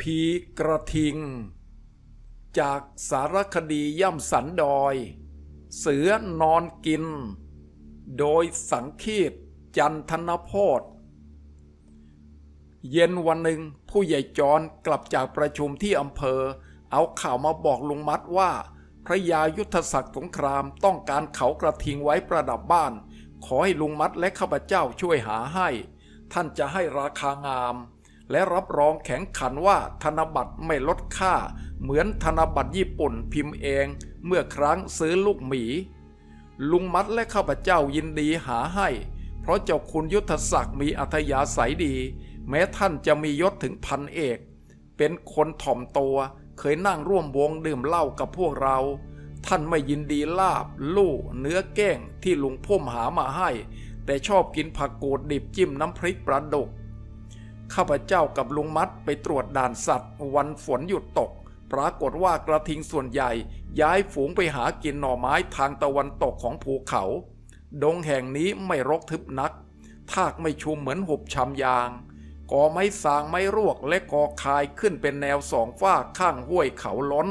พีกระทิง จากสารคดีย่ำสันดอย เสือนอนกิน โดยสังคีตจันทนโพธเย็นวันหนึ่งผู้ใหญ่จรกลับจากประชุมที่อำเภอ เอาข่าวมาบอกลุงมัดว่า พระยายุทธศักดิ์สงครามต้องการเขากระทิงไว้ประดับบ้าน ขอให้ลุงมัดและข้าพเจ้าช่วยหาให้ ท่านจะให้ราคางาม และรับรองแข็งขันว่าธนบัตรไม่ลดค่า เหมือนธนบัตรญี่ปุ่นพิมพ์เอง เมื่อครั้งซื้อลูกหมี ลุงมัดและข้าพเจ้ายินดีหาให้ เพราะเจ้าคุณยุทธศักดิ์มีอัธยาศัยดี แม้ท่านจะมียศถึงพันเอก เป็นคนถ่อมตัวเคยนั่งร่วมวงดื่มเหล้ากับพวกเราท่านไม่ยินดีลาบ ลู่เนื้อแก้งที่ลุงพุ่มหามาให้ แต่ชอบกินผักกูดดิบจิ้มน้ำพริกปลาดุก ข้าพเจ้ากับลุงมัดไปตรวจด่านสัตว์ วันฝนหยุดตก ปรากฏว่ากระทิงส่วนใหญ่ ย้ายฝูงไปหากินหน่อไม้ทางตะวันตกของภูเขา ดงแห่งนี้ไม่รกทึบนัก ทากไม่ชุมเหมือนหุบชำยางกอไม้สางไม้รวกและกอคายขึ้นเป็นแนวสองฝ้าข้างห้วยเขาล้น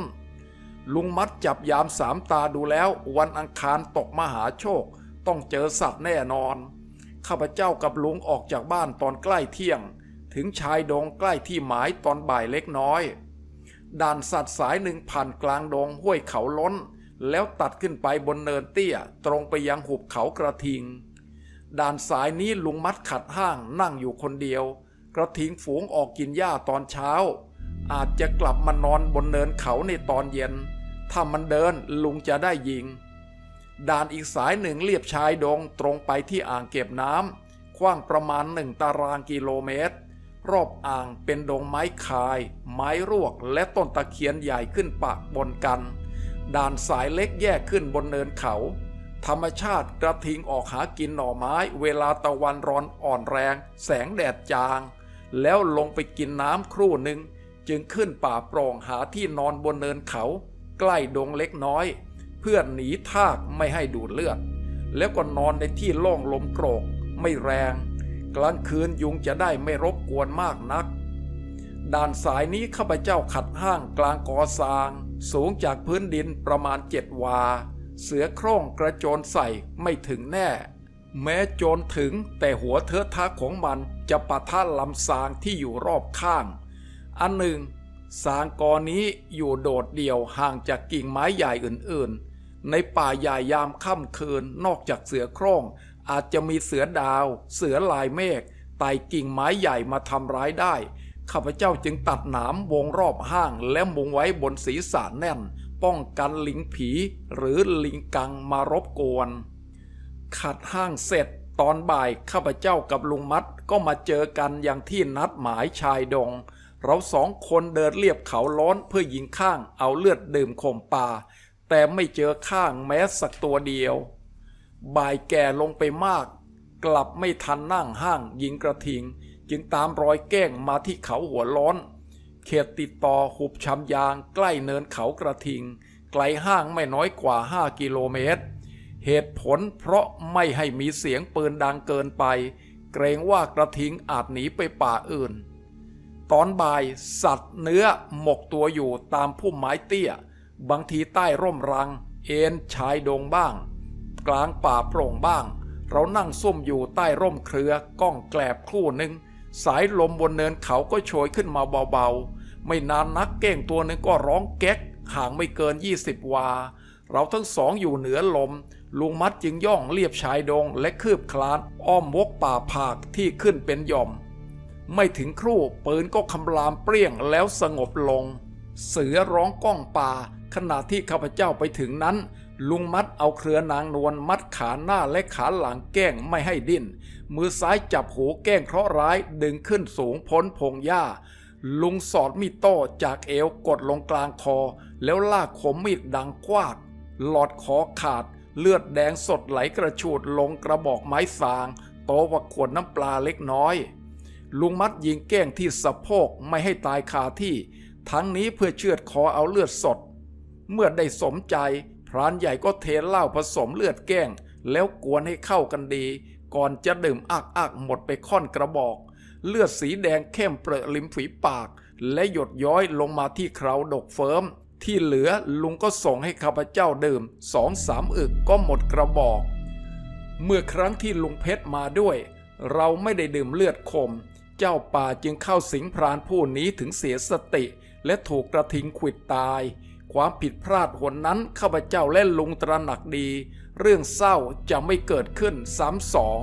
ลุงมัดจับยามสามตาดูแล้ววันอังคารตกมหาโชค ต้องเจอสัตว์แน่นอน ข้าพเจ้ากับลุงออกจากบ้านตอนใกล้เที่ยง ถึงชายดงใกล้ที่หมายตอนบ่ายเล็กน้อย ด่านสัตว์สายหนึ่งผ่านกลางดงห้วยเขาล้น แล้วตัดขึ้นไปบนเนินเตี้ย ตรงไปยังหุบเขากระทิง ด่านสายนี้ลุงมัดขัดห้างนั่งอยู่คนเดียว กระทิงฝูงออกกินหญ้าตอนเช้า อาจจะกลับมานอนบนเนินเขาในตอนเย็น ถ้ามันเดินลุงจะได้ยิง ด่านอีกสายหนึ่งเลียบชายดงตรงไปที่อ่างเก็บน้ำกว้างประมาณหนึ่งตารางกิโลเมตร รอบอ่างเป็นดงไม้คาย ไม้รวกและต้นตะเคียนใหญ่ขึ้นปะบนกัน ด่านสายเล็กแยกขึ้นบนเนินเขา ธรรมชาติกระทิงออกหากินหน่อไม้เวลาตะวันร้อนอ่อนแรง แสงแดดจาง แล้วลงไปกินน้ำครู่หนึ่ง จึงขึ้นป่าปร่งหาที่นอนบนเนินเขา ใกล้ดงเล็กน้อย เพื่อหนีทากไม่ให้ดูดเลือด แล้วก็นอนในที่โล่งลมโกรกไม่แรง กลางคืนยุงจะได้ไม่รบกวนมากนัก ด่านสายนี้ข้าพเจ้าขัดห้างกลางกอซาง สูงจากพื้นดินประมาณเจ็ดวา เสือโคร่งกระโจนใส่ไม่ถึงแน่ แม้โจรถึงแต่หัวเทอะทะของมันจะปะทะลำซางที่อยู่รอบข้าง อันหนึ่ง สางกอนี้อยู่โดดเดี่ยวห่างจากกิ่งไม้ใหญ่อื่นๆ ในป่าใหญ่ยามค่ำคืนนอกจากเสือโคร่ง อาจจะมีเสือดาว เสือลายเมฆไต่กิ่งไม้ใหญ่มาทำร้ายได้ ข้าพเจ้าจึงตัดหนามวงรอบห้างและมุงไว้บนศีรษะแน่น ป้องกันลิงผี หรือลิงกังมารบกวน ขัดห้างเสร็จตอนบ่ายข้าพเจ้ากับลุงมัดก็มาเจอกันอย่างที่นัดหมายชายดง เราสองคนเดินเรียบเขาล้อนเพื่อยิงข้างเอาเลือดดื่มข่มป่า แต่ไม่เจอข้างแม้สักตัวเดียว บ่ายแก่ลงไปมาก กลับไม่ทันนั่งห้างยิงกระทิง จึงตามรอยแก้งมาที่เขาหัวล้อน เขตติดต่อหุบชำยางใกล้เนินเขากระทิง ไกลห้างไม่น้อยกว่า 5 กิโลเมตร เหตุผลเพราะไม่ให้มีเสียงปืนดังเกินไป เกรงว่ากระทิงอาจหนีไปป่าอื่น ตอนบ่ายสัตว์เนื้อหมกตัวอยู่ตามพุ่มไม้เตี้ย บางทีใต้ร่มรัง เอ็นชายดงบ้าง กลางป่าโปร่งบ้าง เรานั่งซุ่มอยู่ใต้ร่มเครือก้องแกลบครู่หนึ่งสายลมบนเนินเขาก็โชยขึ้นมาเบาๆ ไม่นานนักเก้งตัวหนึ่งก็ร้องแก๊ก ห่างไม่เกิน 20 วา เราทั้งสองอยู่เหนือลม ลุงมัดจึงย่องเลียบชายดงและคืบคลานอ้อมวกป่าผากที่ขึ้นเป็นหย่อม ไม่ถึงครู่ปืนก็คำรามเปรี้ยงแล้วสงบลง เสือร้องก้องป่า ขณะที่ข้าพเจ้าไปถึงนั้น ลุงมัดเอาเครือนางนวลมัดขาหน้าและขาหลังแก้งไม่ให้ดิ้น มือซ้ายจับหูแก้งเคราะห์ร้ายดึงขึ้นสูงพ้นพงหญ้า ลุงสอดมีดโต้จากเอวกดลงกลางคอ แล้วลากคมมีดดังกวาก หลอดคอขาด เลือดแดงสดไหลกระชูดลงกระบอกไม้สาง โตกว่าขวดน้ำปลาเล็กน้อย ลุงมัดยิงแก้งที่สะโพกไม่ให้ตายคาที่ ทั้งนี้เพื่อเชือดคอเอาเลือดสด เมื่อได้สมใจ พรานใหญ่ก็เทเหล้าผสมเลือดแก้ง แล้วกวนให้เข้ากันดี ก่อนจะดื่มอักอักหมดไปค่อนกระบอก เลือดสีแดงเข้มเปรอะริมฝีปาก และหยดย้อยลงมาที่เคราดกเฟิร์มที่เหลือลุงก็ส่งให้ข้าพเจ้าดื่มสองสามอึกก็หมดกระบอก เมื่อครั้งที่ลุงเพชรมาด้วย เราไม่ได้ดื่มเลือดคม เจ้าป่าจึงเข้าสิงพรานผู้นี้ถึงเสียสติ และถูกกระทิงขวิดตาย ความผิดพลาดหนนั้นข้าพเจ้าและลุงตระหนักดี เรื่องเศร้าจะไม่เกิดขึ้นซ้ำสอง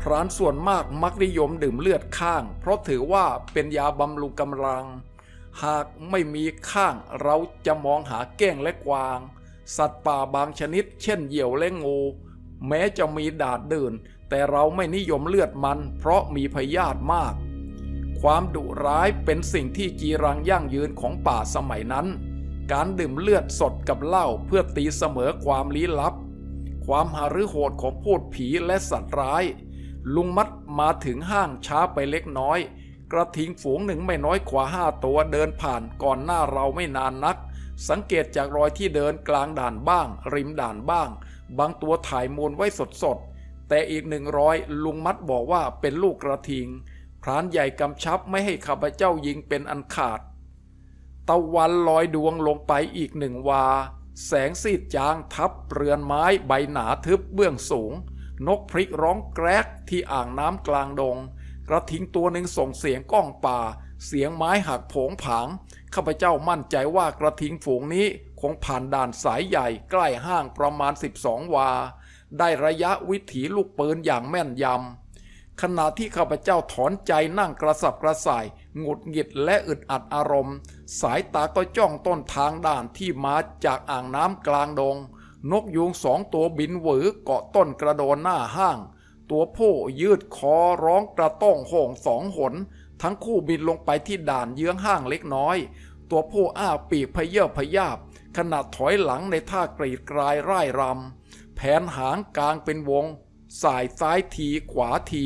พรานส่วนมากมักนิยมดื่มเลือดข้าง เพราะถือว่าเป็นยาบำรุงกำลัง หากไม่มีข้างเราจะมองหาแก้งและกวาง สัตว์ป่าบางชนิด เช่นเหยี่ยวและงู แม้จะมีดาดเดื่นแต่เราไม่นิยมเลือดมัน เพราะมีพยาธิมาก ความดุร้ายเป็นสิ่งที่จีรังยั่งยืนของป่าสมัยนั้น การดื่มเลือดสดกับเหล้าเพื่อตีเสมอความลี้ลับ ความหารือโหดของพูดผีและสัตว์ร้าย ลุงมัดมาถึงห้างช้าไปเล็กน้อย กระทิงฝูงหนึ่งไม่น้อยกว่าห้าตัวเดินผ่านก่อนหน้าเราไม่นานนัก สังเกตจากรอยที่เดินกลางด่านบ้าง ริมด่านบ้าง บางตัวถ่ายมูลไว้สดๆแต่อีกหนึ่งร้อยลุงมัดบอกว่าเป็นลูกกระทิงพรานใหญ่กำชับไม่ให้ข้าพเจ้ายิงเป็นอันขาด ตะวันลอยดวงลงไปอีกหนึ่งวา แสงซีดจางทับเรือนไม้ใบหนาทึบเบื้องสูง นกพริกร้องแกรกที่อ่างน้ำกลางดง กระทิงตัวหนึ่งส่งเสียงก้องป่า เสียงไม้หักผงผาง ข้าพเจ้ามั่นใจว่ากระทิงฝูงนี้คงผ่านด่านสายใหญ่ใกล้ห้างประมาณ 12 วา ได้ระยะวิถีลูกปืนอย่างแม่นยำ ขณะที่ข้าพเจ้าถอนใจนั่งกระสับกระส่ายหงุดหงิดและอึดอัดอารมณ์ สายตาก็จ้องต้นทางด่านที่มาจากอ่างน้ำกลางดง นกยูงสองตัวบินหวือเกาะต้นกระโดนหน้าห้าง ตัวผู้ยืดคอร้องกระต้องโห่งสองหน ทั้งคู่บินลงไปที่ด่านเยื้องห้างเล็กน้อย ตัวผู้อ้าปีกพเยอพยาบขณะถอยหลังในท่ากรีดกรายร่ายรำแผนหางกลางเป็นวง สายซ้ายทีขวาที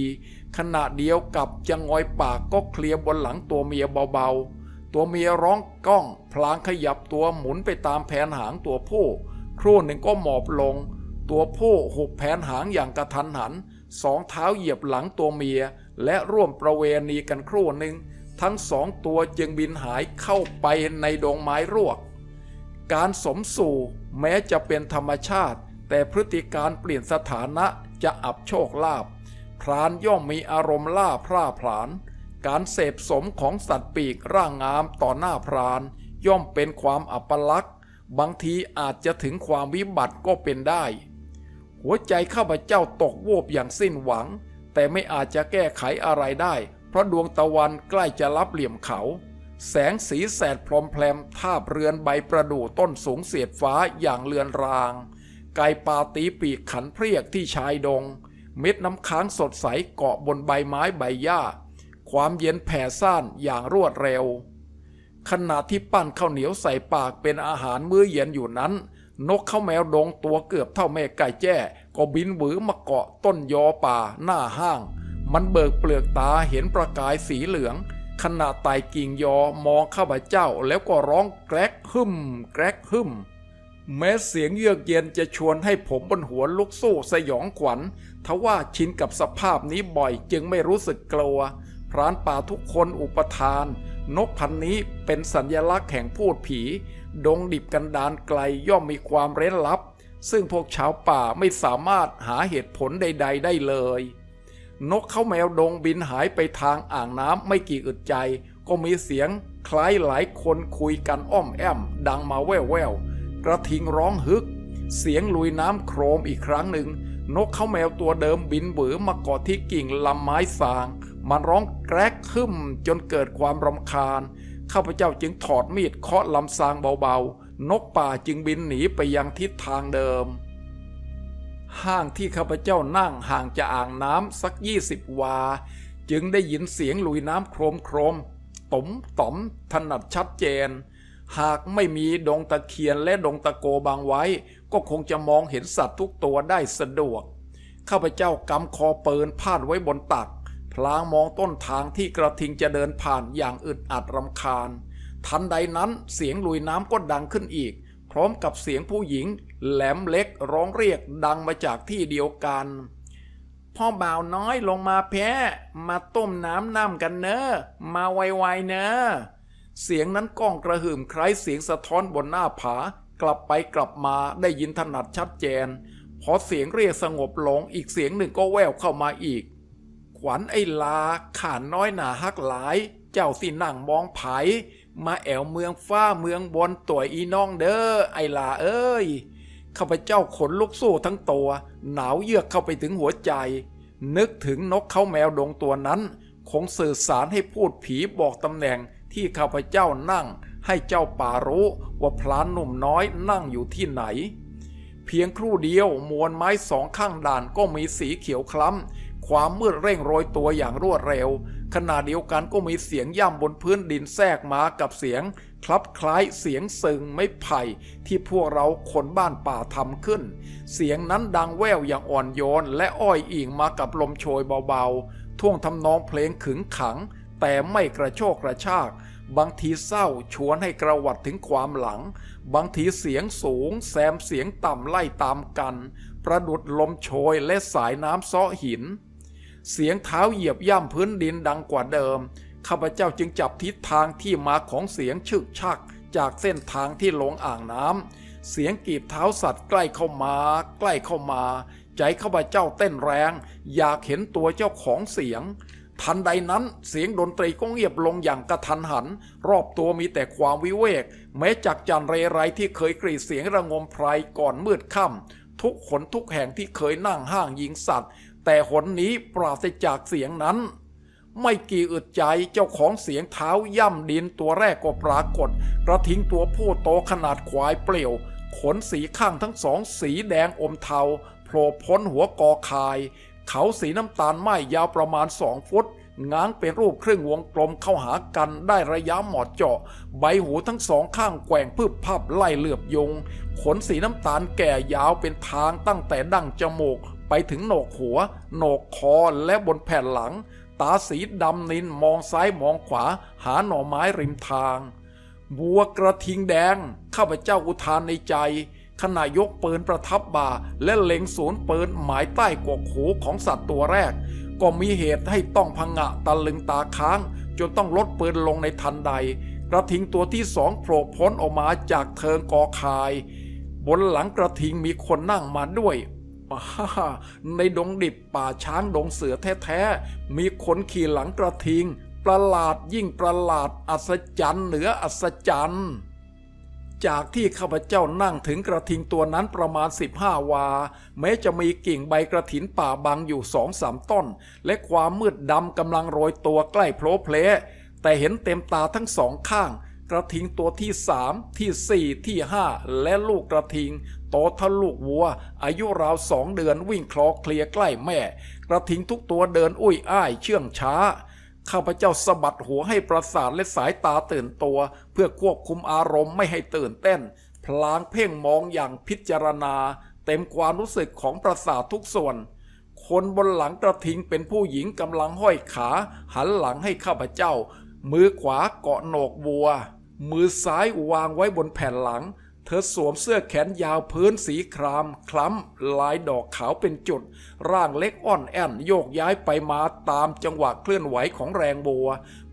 ขณะเดียวกับจะงอยปากก็เคลียร์บนหลังตัวเมียเบาๆ ตัวเมียร้องก้อง พลางขยับตัวหมุนไปตามแผนหางตัวผู้ครู่หนึ่งก็หมอบลง ตัวผู้หุบแผนหางอย่างกระทันหัน สองเท้าเหยียบหลังตัวเมีย และร่วมประเวณีกันครู่หนึ่ง ทั้งสองตัวจึงบินหายเข้าไปในดงไม้รวก การสมสู่แม้จะเป็นธรรมชาติ แต่พฤติการเปลี่ยนสถานะ จะอับโชคลาภพรานย่อมมีอารมณ์ล่าพร่าผลาญการเสพสมของสัตว์ปีกร่างงามต่อหน้าพราน ย่อมเป็นความอัปลักษณ์บางทีอาจจะถึงความวิบัติก็เป็นได้ หัวใจข้าพเจ้าตกวูบอย่างสิ้นหวัง แต่ไม่อาจจะแก้ไขอะไรได้ เพราะดวงตะวันใกล้จะรับเหลี่ยมเขา แสงสีแสดพรมแพรมทาบเรือนใบประดู่ต้นสูงเสียดฟ้าอย่างเลือนราง ไก่ปาตีปีกขันเพรียกที่ชายดง เม็ดน้ำค้างสดใสเกาะบนใบไม้ใบหญ้า ความเย็นแผ่ซ่านอย่างรวดเร็ว ขณะที่ปั้นข้าวเหนียวใส่ปากเป็นอาหารมื้อเย็นอยู่นั้น นกเข้าแมวดงตัวเกือบเท่าแม่ไก่แจ้ ก็บินหวือมาเกาะต้นยอป่าหน้าห้าง มันเบิกเปลือกตาเห็นประกายสีเหลืองขณะไต่กิ่งยอมองข้าพเจ้าแล้วก็ร้องแกรกหึมแกรกหึม แม้เสียงเยือกเย็นจะชวนให้ผมบนหัวลุกสู้สยองขวัญทว่าชินกับสภาพนี้บ่อยจึงไม่รู้สึกกลัว พรานป่าทุกคนอุปทาน นกพันนี้เป็นสัญลักษณ์แห่งพูดผี ดงดิบกันดานไกลย่อมมีความเร้นลับ ซึ่งพวกชาวป่าไม่สามารถหาเหตุผลใด ๆ ได้เลย นกเข้าแมวดงบินหายไปทางอ่างน้ำไม่กี่อึดใจ ก็มีเสียงคล้ายหลายคนคุยกันอ้อมแอมดังมาแว่วๆ กระทิงร้องฮึก เสียงลุยน้ำโครมอีกครั้งหนึ่ง นกเข้าแมวตัวเดิมบินเบือมาเกาะที่กิ่งลำไม้สาง มันร้องแกรกขึ้นจนเกิดความรำคาญ ข้าพเจ้าจึงถอดมีดเคาะลำซางเบาๆ นกป่าจึงบินหนีไปยังทิศทางเดิม ห้างที่ข้าพเจ้านั่งห่างจากอ่างน้ำสักยี่สิบวา จึงได้ยินเสียงลุยน้ำโครมโครมต๋มต๋อมถนัดชัดเจน หากไม่มีดงตะเคียนและดงตะโกบางไว้ ก็คงจะมองเห็นสัตว์ทุกตัวได้สะดวก ข้าพเจ้ากำคอเปืนพาดไว้บนตัก พลางมองต้นทางที่กระทิงจะเดินผ่านอย่างอึดอัดรำคาญ ทันใดนั้นเสียงลุยน้ำก็ดังขึ้นอีก พร้อมกับเสียงผู้หญิง แหลมเล็กร้องเรียกดังมาจากที่เดียวกันพ่อบ่าวน้อยลงมาแพ้ มาต้มน้ำน้ำกันเนอะมาไวๆเนอะ เสียงนั้นก้องกระหึ่มคล้ายเสียงสะท้อนบนหน้าผา กลับไปกลับมาได้ยินถนัดชัดเจน พอเสียงเรียกสงบลงอีกเสียงหนึ่งก็แววเข้ามาอีก ขวัญไอ้ลาข่านน้อยหนาฮักหลาย เจ้าสินั่งมองไผ มาแอวเมืองฟ้าเมืองบนตัวอีน้องเด้อไอ้ลาเอ้ยข้าพเจ้าขนลุกสู้ทั้งตัว หนาวเยือกเข้าไปถึงหัวใจ นึกถึงนกเขาแมวดงตัวนั้น คงสื่อสารให้พูดผีบอกตำแหน่ง ที่ข้าพเจ้านั่ง ให้เจ้าป่ารู้ว่าพลานหนุ่มน้อยนั่งอยู่ที่ไหน เพียงครู่เดียวมวลไม้สองข้างด่านก็มีสีเขียวคล้ำ ความมืดเร่งโรยตัวอย่างรวดเร็ว ขณะเดียวกันก็มีเสียงย่ำบนพื้นดินแทรกมากับเสียง คลับคล้ายเสียงซึงไม้ไผ่ที่พวกเราคนบ้านป่าทำขึ้น เสียงนั้นดังแว่วอย่างอ่อนโยนและอ้อยอิงมากับลมโชยเบาๆท่วงทำนองเพลงขึงขัง แต่ไม่กระโชกกระชาก บางทีเศร้าชวนให้กระวัดถึงความหลัง บางทีเสียงสูง แซมเสียงต่ำไล่ตามกัน ประดุดลมโชยและสายน้ำซ้อหิน เสียงเท้าเหยียบย่ำพื้นดินดังกว่าเดิม ข้าพเจ้าจึงจับทิศทางที่มาของเสียงชึกชัก จากเส้นทางที่ลงอ่างน้ำเสียงกีบเท้าสัตว์ใกล้เข้ามา ใกล้เข้ามา ใจข้าพเจ้าเต้นแรง อยากเห็นตัวเจ้าของเสียง ทันใดนั้นเสียงดนตรีก็เงียบลงอย่างกระทันหัน รอบตัวมีแต่ความวิเวก แม้จากจันเรไรที่เคยกรีดเสียงระงมไพรก่อนมืดค่ำทุกขนทุกแห่งที่เคยนั่งห้างยิงสัตว์ แต่หนนี้ปราศจากเสียงนั้น ไม่กี่อึดใจเจ้าของเสียงเท้าย่ำดินตัวแรกก็ปรากฏ กระทิ้งตัวผู้โตขนาดควายเปลี่ยว ขนสีข้างทั้งสองสีแดงอมเทาโผล่พ้นหัวกอคาย เขาสีน้ำตาลไหมยาวประมาณสองฟุตง้างเป็นรูปครึ่งวงกลมเข้าหากันได้ระยะเหมาะเจาะ ใบหูทั้งสองข้างแกว่งพืบพับไล่เหลือบยง ขนสีน้ำตาลแก่ยาวเป็นทางตั้งแต่ดั้งจมูก ไปถึงโหนกหัว โหนกคอและบนแผ่นหลัง ตาสีดำนินมองซ้ายมองขวา หาหน่อไม้ริมทาง บัวกระทิงแดง ข้าพเจ้าอุทานในใจ ขณะยกปืนประทับบ่าและเล็งศูนย์ปืนหมายใต้กวกหูของสัตว์ตัวแรก ก็มีเหตุให้ต้องพังงะตะลึงตาค้าง จนต้องลดปืนลงในทันใด กระทิงตัวที่สองโผล่พ้นออกมาจากเทิงกอคาย บนหลังกระทิงมีคนนั่งมาด้วยอ่าฮ่าในดงดิบป่าช้างดงเสือแท้ๆ มีคนขี่หลังกระทิง ประหลาดยิ่งประหลาดอัศจรรย์เหนืออัศจรรย์ จากที่ข้าพเจ้านั่งถึงกระทิงตัวนั้นประมาณ 15 วา แม้จะมีกิ่งใบกระถินป่าบังอยู่สองสามต้น และความมืดดำกำลังโรยตัวใกล้โผล่เพลแต่เห็นเต็มตาทั้งสองข้าง กระทิงตัวที่สามที่สี่ที่ห้าและลูกกระทิงโตเท่าลูกวัว อายุราวสองเดือนวิ่งคลอเคลียใกล้แม่ กระทิงทุกตัวเดินอุ้ยอ้ายเชื่องช้า ข้าพเจ้าสะบัดหัวให้ประสาทและสายตาตื่นตัว เพื่อควบคุมอารมณ์ไม่ให้ตื่นเต้น พลางเพ่งมองอย่างพิจารณา เต็มความรู้สึกของประสาททุกส่วน คนบนหลังกระทิงเป็นผู้หญิงกำลังห้อยขา หันหลังให้ข้าพเจ้า มือขวาเกาะโหนกบัว มือซ้ายวางไว้บนแผ่นหลัง เธอสวมเสื้อแขนยาวพื้นสีคราม คล้ำ ลายดอกขาวเป็นจุด ร่างเล็กอ่อนแอนโยกย้ายไปมาตามจังหวะเคลื่อนไหวของแรงบัว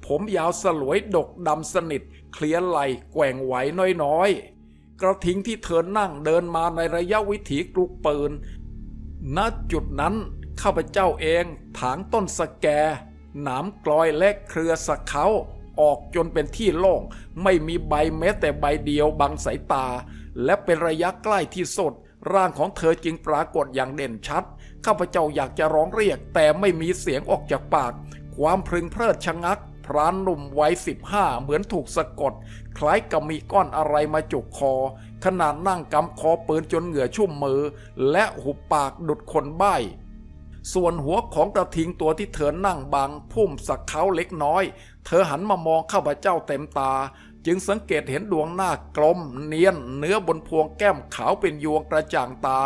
ผมยาวสลวยดกดำสนิท เคลียร์ไหลแกว่งไหวน้อยๆ กระทิงที่เธอนั่งเดินมาในระยะวิถีกลุกปืน ณจุดนั้นข้าพเจ้าเองถางต้นสแกหนามกลอยและเครือสะเขา ออกจนเป็นที่โล่ง ไม่มีใบแม้แต่ใบเดียวบังสายตา และเป็นระยะใกล้ที่สุดร่างของเธอจึงปรากฏอย่างเด่นชัด ข้าพเจ้าอยากจะร้องเรียก แต่ไม่มีเสียงออกจากปาก ความพึงเพลิดชะงัก พรานหนุ่มวัยสิบห้าเหมือนถูกสะกด คล้ายกับมีก้อนอะไรมาจุกคอ ขนาดนั่งกำคอปืนจนเหงื่อชุ่มมือ และหุบปากดุดคนใบ้ส่วนหัวของกระทิงตัวที่เธอนั่งบังพุ่มสักเขาเล็กน้อย เธอหันมามองข้าพเจ้าเต็มตา จึงสังเกตเห็นดวงหน้ากลม เนียน เนื้อบนพวงแก้มขาวเป็นยวงกระจ่างตา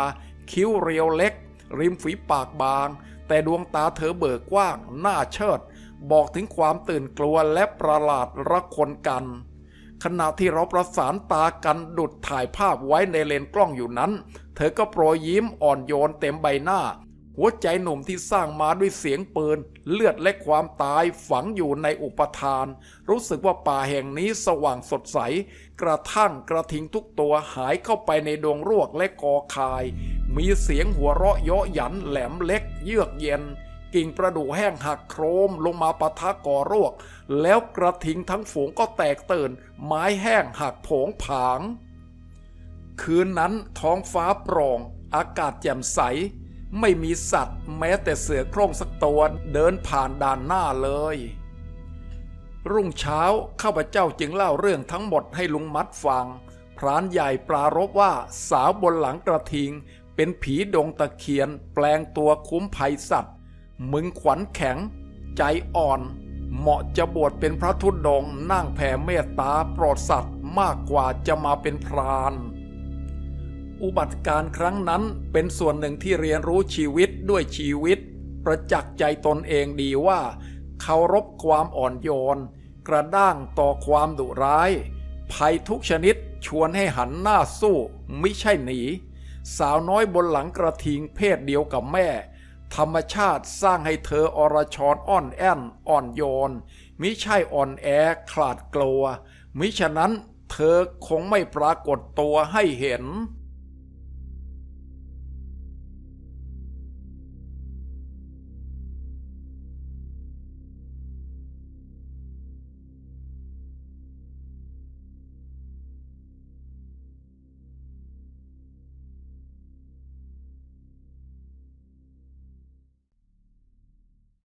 คิ้วเรียวเล็ก ริมฝีปากบาง แต่ดวงตาเธอเบิกกว้าง หน้าเชิด บอกถึงความตื่นกลัวและประหลาดระคนกัน ขณะที่เราประสานตากันดุดถ่ายภาพไว้ในเลนส์กล้องอยู่นั้น เธอก็โปรยยิ้มอ่อนโยนเต็มใบหน้า หัวใจหนุ่มที่สร้างมาด้วยเสียงปืน เลือดและความตายฝังอยู่ในอุปทาน รู้สึกว่าป่าแห่งนี้สว่างสดใส กระทั่งกระทิงทุกตัวหายเข้าไปในดวงรวกและกอคาย มีเสียงหัวเราะเยาะหยันแหลมเล็ก เยือกเย็น กิ่งประดู่แห้งหักโครมลงมาปะทะก่อรวก แล้วกระทิงทั้งฝูงก็แตกตื่น ไม้แห้งหักโผงผาง คืนนั้นท้องฟ้าโปร่ง อากาศแจ่มใส ไม่มีสัตว์ แม้แต่เสือโคร่งสักตัวเดินผ่านด่านหน้าเลย รุ่งเช้าข้าพเจ้าจึงเล่าเรื่องทั้งหมดให้ลุงมัดฟัง พรานใหญ่ปรารบว่าสาวบนหลังกระทิง เป็นผีดงตะเคียน แปลงตัวคุ้มภัยสัตว์ มึงขวัญแข็ง ใจอ่อน เหมาะจะบวชเป็นพระธุดงนั่งแผ่เมตตาโปรดสัตว์มากกว่าจะมาเป็นพราน อุบัติการครั้งนั้นเป็นส่วนหนึ่งที่เรียนรู้ชีวิตด้วยชีวิต ประจักษ์ใจตนเองดีว่าเคารพความอ่อนโยน กระด้างต่อความดุร้าย ภัยทุกชนิดชวนให้หันหน้าสู้ไม่ใช่หนี สาวน้อยบนหลังกระทิงเพศเดียวกับแม่ ธรรมชาติสร้างให้เธออรชรอ่อนแอนอ่อนโยนมิใช่อ่อนแอขลาดกลัวมิฉะนั้นเธอคงไม่ปรากฏตัวให้เห็น